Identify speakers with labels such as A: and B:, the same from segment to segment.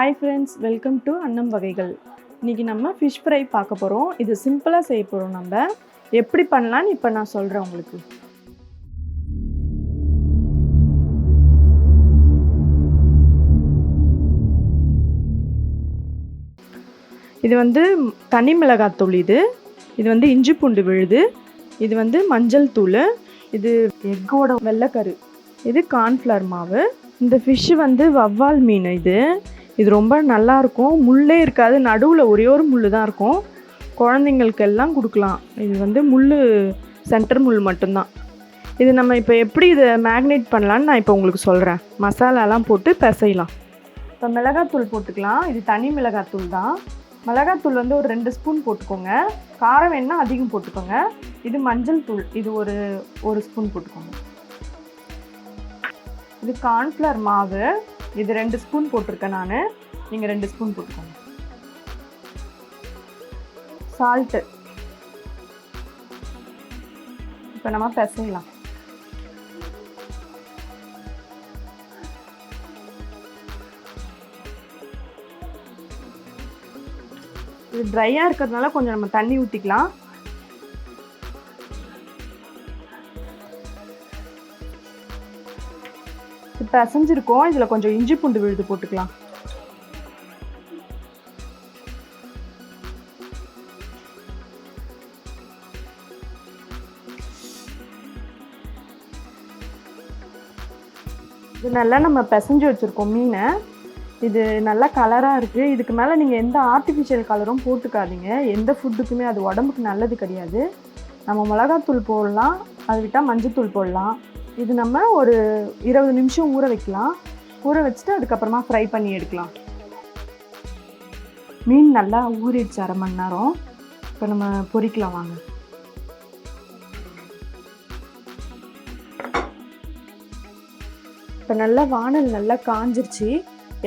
A: Hi friends welcome to அன்னம் வகைகள் இன்றைக்கி நம்ம ஃபிஷ் ஃப்ரை பார்க்க போகிறோம் இது சிம்பிளாக செய்ய போகிறோம் நம்ம. எப்படி பண்ணலான்னு இப்போ நான் சொல்கிறேன் உங்களுக்கு. இது வந்து தனி மிளகாத்தூள் இது. இது வந்து இஞ்சி பூண்டு விழுது. இது வந்து மஞ்சள் தூள். இது எக்கோட வெள்ளைக்கரு. இது கார்ன்ஃப்ளவர் மாவு. இந்த ஃபிஷ்ஷு வந்து வவ்வால் மீன் இது. இது ரொம்ப நல்லாயிருக்கும் முள்ளே இருக்காது. நடுவில் ஒரே ஒரு முள் தான் இருக்கும். குழந்தைங்களுக்கு எல்லாம் கொடுக்கலாம். இது வந்து முள் சென்டர் முள் மட்டும்தான். இது நம்ம இப்போ எப்படி இதை மேக்னேட் பண்ணலான்னு நான் இப்போ உங்களுக்கு சொல்கிறேன் மசாலாலாம் போட்டு பிசையலாம். இப்போ மிளகாத்தூள் போட்டுக்கலாம். இது தனி மிளகாத்தூள் தான். மிளகாத்தூள் வந்து ஒரு ரெண்டு ஸ்பூன் போட்டுக்கோங்க. காரம் வேணா அதிகம் போட்டுக்கோங்க. இது மஞ்சள் தூள். இது ஒரு ஒரு ஸ்பூன் போட்டுக்கோங்க. இது கார்ன்ஃப்ளவர் மாவு. இது ரெண்டு ஸ்பூன் போட்டிருக்கேன் நான். நீங்கள் ரெண்டு ஸ்பூன் போட்டுக்கோங்க. சால்ட்டு இப்போ நம்ம பிசையலாம். இது ட்ரையாக இருக்கிறதுனால கொஞ்சம் நம்ம தண்ணி ஊற்றிக்கலாம் இப்போ இதில் கொஞ்சம் இஞ்சி பூண்டு விழுது போட்டுக்கலாம். இது நல்லா நம்ம பிசைஞ்சு வச்சுருக்கோம் மீனை. இது நல்லா கலராக இருக்குது இதுக்கு மேலே நீங்கள் எந்த ஆர்டிஃபிஷியல் கலரும் போட்டுக்காதீங்க. எந்த ஃபுட்டுக்குமே அது உடம்புக்கு நல்லது கிடையாது. நம்ம மிளகாத்தூள் போடலாம். அது விட்டால் மஞ்சத்தூள் போடலாம். இது நம்ம ஒரு இருபது நிமிஷம் ஊற வைக்கலாம். ஊற வச்சுட்டு அதுக்கப்புறமா ஃப்ரை பண்ணி எடுக்கலாம். மீன் நல்லா ஊறிடுச்சு அரை மணி நேரம். இப்போ நம்ம பொரிக்கலாம் வாங்க. இப்போ நல்லா வானல் நல்லா காஞ்சிருச்சு.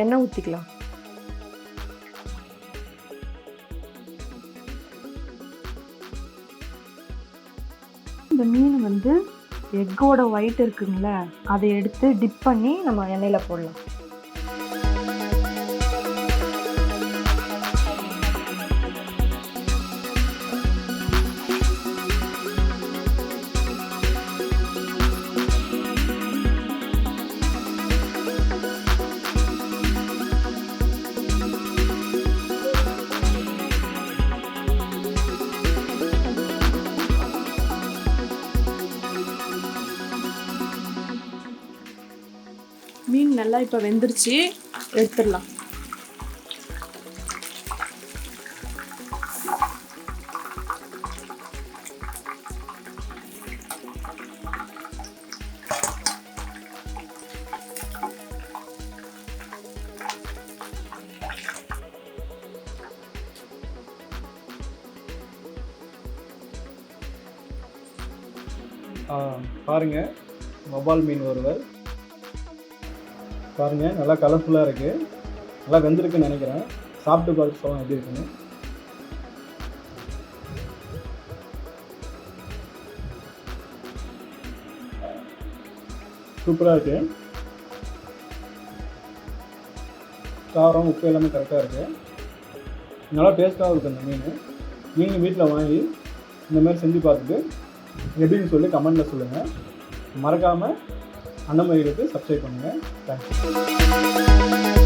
A: எண்ணெய் ஊற்றிக்கலாம் இந்த மீன் வந்து எக்கோட ஒயிட் இருக்குங்களே அதை எடுத்து டிப் பண்ணி நம்ம எண்ணெயில் போடலாம். மீன் நல்லா இப்போ வெந்துருச்சு. எடுத்துடலாம்.
B: ஆ, பாருங்க. மீன் ஒருவர். பாருங்க நல்லா கலர்ஃபுல்லாக இருக்கு. நல்லா வெந்திருக்குன்னு நினைக்கிறேன். சாப்பிட்டு பார்த்து சொல்லலாம் எப்படி இருக்குன்னு. சூப்பராக இருக்கு. காரம் உப்பு எல்லாமே கரெக்டாக இருக்கு. நல்லா டேஸ்ட்டாகவும் இருக்குது அந்த மீன். நீங்கள் வீட்டில் வாங்கி இந்த மாதிரி செஞ்சு பார்த்துட்டு எப்படின்னு சொல்லி கமெண்ட்டில் சொல்லுங்கள் மறக்காமல் அந்த அன்னமயிலுக்கு சப்ஸ்கிரைப் பண்ணுங்கள் தேங்க்ஸ்